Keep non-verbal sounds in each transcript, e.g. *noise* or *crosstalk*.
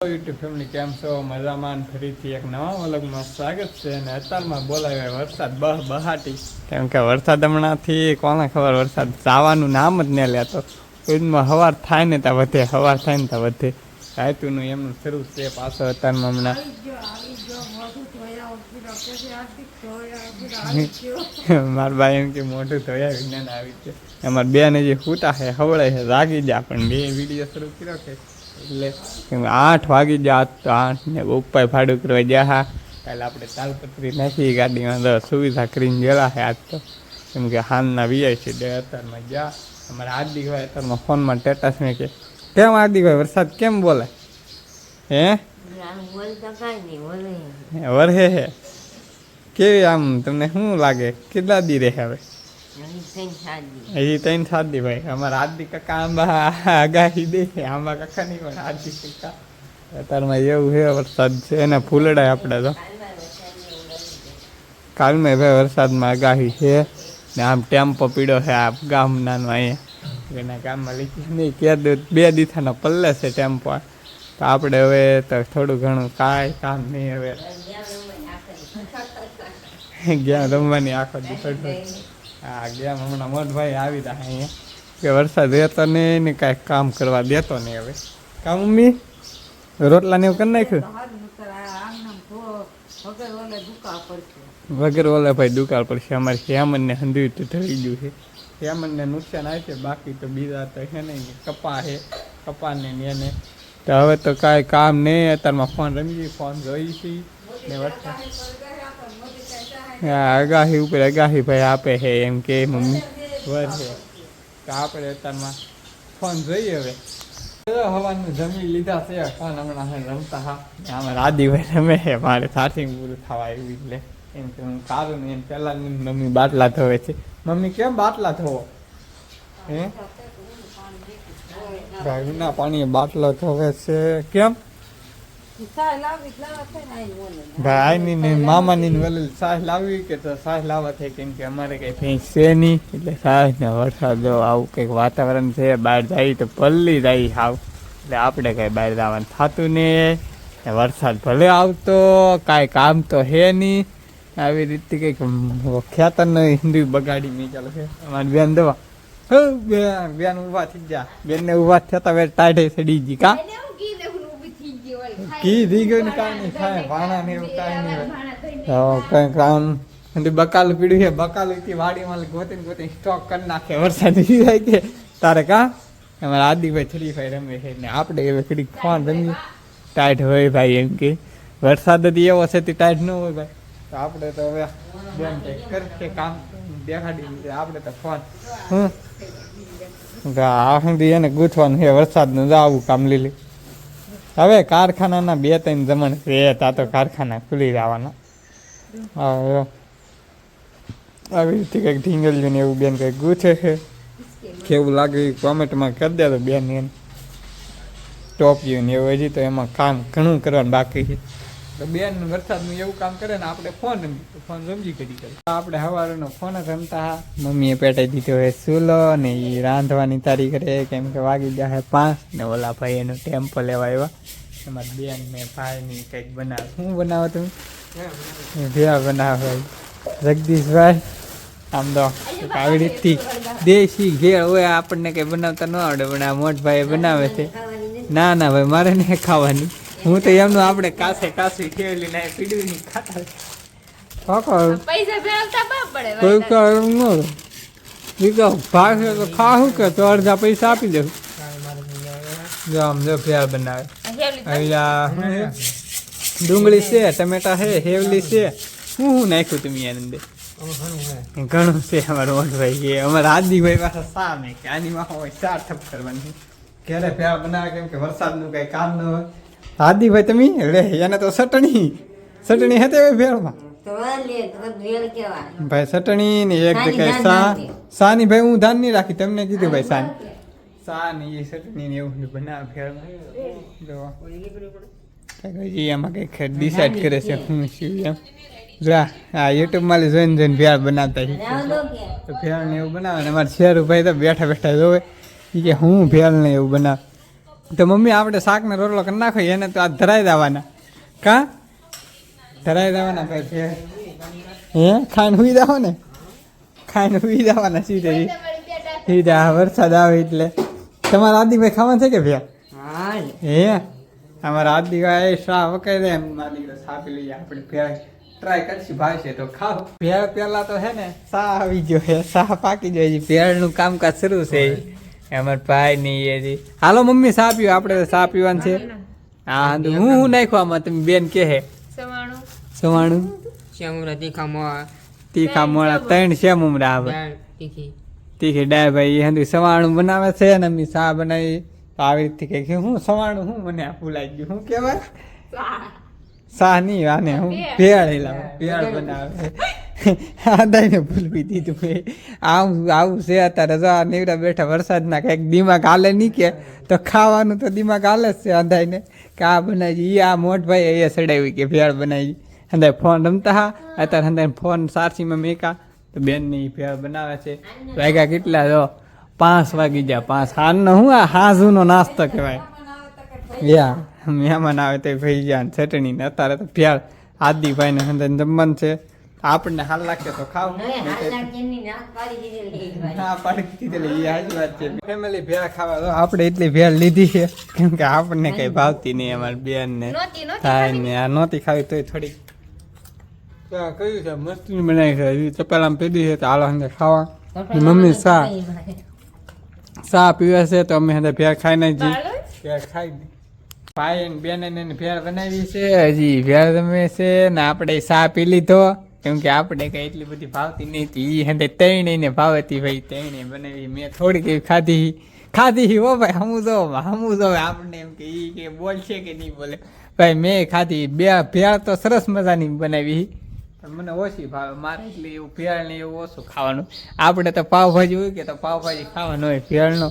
YouTube family કેમ છો? મજામાં ફરીથી એક નવા વલગમાં સ્વાગત છે અને અત્યારમાં બોલાવે વરસાદ બહ બહાટી. કેમ કે વરસાદ હમણાંથી કોને ખબર વરસાદ જવાનું નામ જ ન લેતો ઉદમાં હવાર થાય ને ત્યાં વધે હવાર થાય ને ત્યાં વધે. રાયતુનું એમનું શરૂ છે પાછો અત્યારમાં હમણાં. *laughs* મારા ભાઈ એમ કે મોઢું ધોયા વિજ્ઞાન આવી છે અમારા બેન જે ફૂટા છે હવળે છે રાગી જા. પણ બે વીડિયો શરૂ કર્યો કે એટલે કેમ આઠ વાગી જા તો આઠ ને ઉપર ભાડું કરવા ગયા હા. કાલે આપણે તાલપત્રી નાખી ગાડીમાં તો સુવિધા કરીને ગયેલા છે આજ તો. કેમ કે હાલના વીઆઈ છે બે અત્યારમાં ગયા. અમારા હાર્દિક ભાઈ અત્યારમાં ફોનમાં સ્ટેટસ મેં કે કેમ હાર્દિક ભાઈ વરસાદ કેમ બોલે. હે વરહે હે. કેવી આમ તમને શું લાગે? કેટલા દી રહે હવે? હજી ત્રણ સાત દી ભાઈ અમારા આદિ કાકા આંબા આગાહી દે આંબા કાકા નહીં પણ આદિ કાકા અત્યારમાં એવું છે વરસાદ છે. એને ફૂલડાય આપણે તો. કાલમાં ભાઈ વરસાદમાં આગાહી છે. ને આમ ટેમ્પો પીડો છે આ ગામનાનો અહીંયા. એના ગામમાં લીધી નહીં કે બે દીથાનો પલ્લે છે ટેમ્પો. તો આપણે હવે તો થોડું ઘણું કાંઈ કામ નહીં હવે. *laughs* *laughs* ગયા રમવાની આખો દિવસ. હા ગયા હમણાં મોટભાઈ આવી રહ્યા અહીંયા. કે વરસાદ રહેતો નહીં ને કાંઈ કામ કરવા દેતો નહીં હવે. કામ મમ્મી? રોટલા ને એવું કરી નાખ્યું? વગર ઓલા ભાઈ દુકાળ પડશે. અમારે શ્યામનને હંધું તો થઈ ગયું છે. શ્યામનને નુકસાન આવે છે બાકી તો બીજા તો છે નહીં. કપા છે કપાને ને એને. તો હવે તો કાંઈ કામ નહીં. અત્યારમાં ફોન રમી ફોન જોઈ છીએ ને વરસાદ. આગાહી ઉપર આગાહી ભાઈ આપે છે એમ કે મમ્મી વધે તો આપણે અત્યારમાં ફોન જોઈએ હવે. હવાનું જમી લીધા છે ફોન હમણાં રમતા હા. આમાં રાદીભાઈ રમે છે, મારે ચાર્જિંગ પૂરું થવા આવ્યું એટલે. એમ કે હું સારું ને એમ પહેલાં મમ્મી બાટલા ધોવે છે. મમ્મી કેમ બાટલા ધોવો? હે? ભાઈ ના પાણી બાટલો ધોવે છે. કેમ? ભાઈ ની ને મામાની ને વેલી સાસ લાવવી કે તો સાસ લાવવા થઈ કેમ કે અમારે કઈ ભેંસ છે નહીં એટલે સાસ ને વરસાદ આવું કંઈક વાતાવરણ છે બહાર જાય તો પલ્લી જાય હાવ એટલે આપણે કઈ બહાર જવાનું થતું નહીં ને વરસાદ ભલે આવતો કાંઈ કામ તો હે નહીં આવી રીતે કંઈક ખ્યાતર નહીં હિન્દુ બગાડી નહીં ચાલે છે અમારી બેન દવા હો બેન ઊભા થઈ જા બેન ને ઊભા થતા ટાઢે સડી ગઈ કા કી દી ગયું ને કાંઈ નહીં થાય ભાણા ને એવું કાંઈ નહીં હોય. કંઈક આમ અને બકાલું પીડ્યું છે બકાલથી વાડીમાં ગોતીને ગોતીને સ્ટોક કરી નાખે. વરસાદ જાય કે તારે કા? અમારા આદિભાઈ ફાઈ રમે છે ને આપણે હવે ઘડીક ફોન રમીએ. ટાઈટ હોય ભાઈ એમ કે. વરસાદ જ એવો છે તે ટાઈટ ન હોય ભાઈ. તો આપણે તો હવે બેન કંઈક કે કામ દેખાડી આપણે તો ફોન. તો આ સુધી એને ગૂંથવાનું છે. વરસાદનું જ આવું કામ લીલી. હવે કારખાનાના બે ત્રણ જમણ છે. તા તો કારખાના ખુલી જવાના. આવી રીતે કંઈક ઢીંગલ્યું ને એવું બેન કંઈક ગૂંથે છે. કેવું લાગે કોમેન્ટમાં કરી દે તો બેન એને ટોપિયું ને એવું, હજી તો એમાં કામ ઘણું કરવાનું બાકી છે. બેન વરસાદનું એવું કામ કરે ને આપણે ફોન ફોન રમજી કરી. કરે આપણે સવારનો ફોન જ રમતા મમ્મીએ પેટાઈ દીધો હે સુલો ને એ રાંધવાની તારી કરે કેમ કે વાગી ગયા હે પાંચ. ને ઓલા ભાઈ એનો ટેમ્પો લેવા આવ્યા. એમાં બેન ને ભાઈ ની કંઈક બનાવે. શું બનાવો તમે? ભેવા બનાવે. ભાઈ જગદીશભાઈ, આમ તો આવી રીતથી દેશી ઘેર હોય, આપણને કંઈ બનાવતા ન આવડે, પણ આ મોટભાઈ બનાવે છે. ના ના, ભાઈ, મારે નહીં ખાવાની. હું તો એમનું આપણે કાસે કાસી ખેલી ને પીડવી ની ખાતા કાકા પૈસા ભેળવતા બાપ પડે કોઈ કારણ ન. તો ભાગ છે તો ખાવું કે તો અડધા પૈસા આપી દઉં. જો આમ જો ભેળ બનાવે. અહીંયા ડુંગળી છે ટમેટા છે હેવલી છે. હું શું નાખ્યું તમે એની અંદર? ઘણું છે. અમારો મોટભાઈ કે અમારા આદિભાઈ પાસે સામે કે આની માં હોય ચાર ઠપ કરવાની. ક્યારે ભેળ બનાવે કેમ કે વરસાદનું કાંઈ કામ ન હોય. આદિભાઈ તમે? લે એને તો ચટણી ચટણી હતી ભેળમાં? ભાઈ ચટણી ને એક જગ્યાએ સા. સાની ભાઈ હું ધાન નહીં રાખી તમને કીધું ભાઈ સાની. સા ને એ ચટણી ને એવું બના ભેળમાં. જો. એમાં કંઈક ડિસાઈડ કરે છે હું શું એમ. જો આ- યુટ્યુબમાં જોઈને જોઈને ભેળ બનાવતા તો ભેળ ને એવું બનાવે ને અમારા શેરુભાઈ તો બેઠા બેઠા જોવે. કે હું ભેળ ને એવું બનાવ? તો મમ્મી આપણે શાકને રોટલો કરી નાખો એને તો આ ધરાઈ દેવાના. કા? ધરાઈ દેવાના ભાઈ છે. હે? ખાઈને હુઈ જાવ ને ખાઈને હુઈ દેવાના સીધે. સીધા વરસાદ આવે એટલે. તમારા આદિભાઈ ખાવાનું છે કે ભ્યા? હે? અમારા આદિભાઈ શા વકાઈ દે એમ. દીકરો શા લઈએ આપણે ભેળ ટ્રાય કરશું ભાવશે તો ખાવ ભેળ પેલા તો હે ને સા આવી ગયો હે. સા પાકી ગયો ભેળનું કામકાજ શરૂ છે અમાર ભાઈ નહીં એ જી. હાલો મમ્મી સા પીવો આપણે સા પીવાનું છે. હા તો હું હું નાખ્યું આમાં? તમે બેન કે હે સવાણું? સવાણું તીખા મોળા તીખા મોળા ત્રણ છે મમરા આવે. તીખી. તીખી ડાય ભાઈ હંધુ સવાણું બનાવે છે ને અમે સા બનાવી. તો આવી રીતે કે હું સવાણું હું મને આ ભૂલાઈ ગયું હું કહેવાય? શાહ નહીં આને હું ભેળ. લાવું ભેળ બનાવે. આદાઈને ભૂલવી દીધું મેં આવું આવું છે અત્યારે. જો નીવડા બેઠા વરસાદના કંઈક દિમાગ હાલે નહીં કે, તો ખાવાનું તો દિમાગ હાલે જ છે અંધાઈને કે આ બનાવી એ આ મોટભાઈ એ સડાવી કે ભેળ બનાવી. અંદર ફોન રમતા હા, અત્યારે અંદર ફોન સારસીમાં મેકા. તો બેનની ભેળ બનાવે છે. વાગ્યા કેટલા જો, પાંચ વાગી ગયા, પાંચ. હારનો હું આ હાજુનો નાસ્તો કહેવાય. યા, મહેમાન આવે તો ભાઈ ગયા ચટણી ને અત્યારે તો ભેળ. આદિભાઈને જમવાનું છે. આપણને હાલ લાગે તો ખાવ. હા પાડી દીધેલી એ સાચી વાત છે. ફેમિલી ભેળા ખાવા તો આપણે એટલી ભેળ લીધી છે કેમ કે આપણને કઈ ભાવતી નહીં અમારી બેન ને થાય ને આ નહોતી ખાવી તોય થોડી કયું છે? મસ્તી બનાવી છે. હજી ચપેલામાં પીધી છે તો હાલો અંદર ખાવા. મમ્મી સા સા પીવે છે તો અમે અંદર ભેળ ખાઈ નહીં બાળો ભેળ ખાઈ નહીં ભાઈ બેન એને ભેળ બનાવી છે હજી ભેળ જમે છે ને આપણે સા પી લીધો. કેમ કે આપણે કઈ એટલી બધી ભાવતી નહીં હતી એ હંડે તૈણે ને ભાવતી ભાઈ, તૈણે બનાવી, મેં થોડીક એવી ખાધી. ખાધી હો ભાઈ, હમું જો હમું જો આપણને એમ કે એ કે બોલશે કે નહીં બોલે. ભાઈ, મેં ખાધી, બે ભેળ તો સરસ મજાની બનાવી. મને ઓછી ભાવે, મારે એટલે એવું ભેળ ને એવું ઓછું ખાવાનું. આપણે તો પાવભાજી હોય કે તો પાવભાજી ખાવાનું હોય ભેળનો.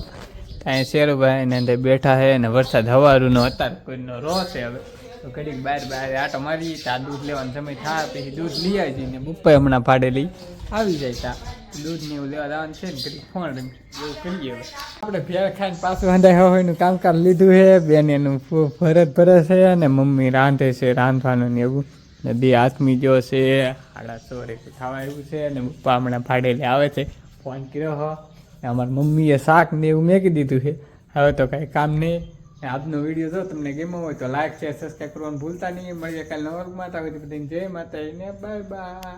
ત્યાં શેરુભાઈ ને બેઠા છે ને વરસાદ હવારુનો, અત્યારે કોઈનો રો છે હવે. તો ઘડીક બહાર બહાર આટો મારી તા દૂધ લેવાનો સમય થાય, પછી દૂધ લઈ આવી જઈને બપ્પા હમણાં ફાડેલી આવી જાય તા. દૂધ ને એવું લેવા જવાનું છે ને ઘડીક ફોન એવું કરીએ હવે. આપણે ભેળ ખાઈને પાછું હંધાય હોયનું કામકાજ લીધું છે બેન એનું ભરત ભરે છે અને મમ્મી રાંધે છે, રાંધવાનું ને એવું. નદી હાથમી જો છે આડા સોરે ખાવા એવું છે અને પપ્પા હમણાં ફાડેલી આવે છે. ફોન કર્યો હો. અમારી મમ્મીએ શાક ને એવું મેકી દીધું છે. હવે તો કાંઈ કામ નહીં. ને આજનો વીડિયો જો તમને ગમ્યો હોય તો લાઈક શેર સબસ્ક્રાઈબ કરવાનું ભૂલતા નહીં. મળીએ કાલે નવા માતા તો બધાને જય માતા બાય બાય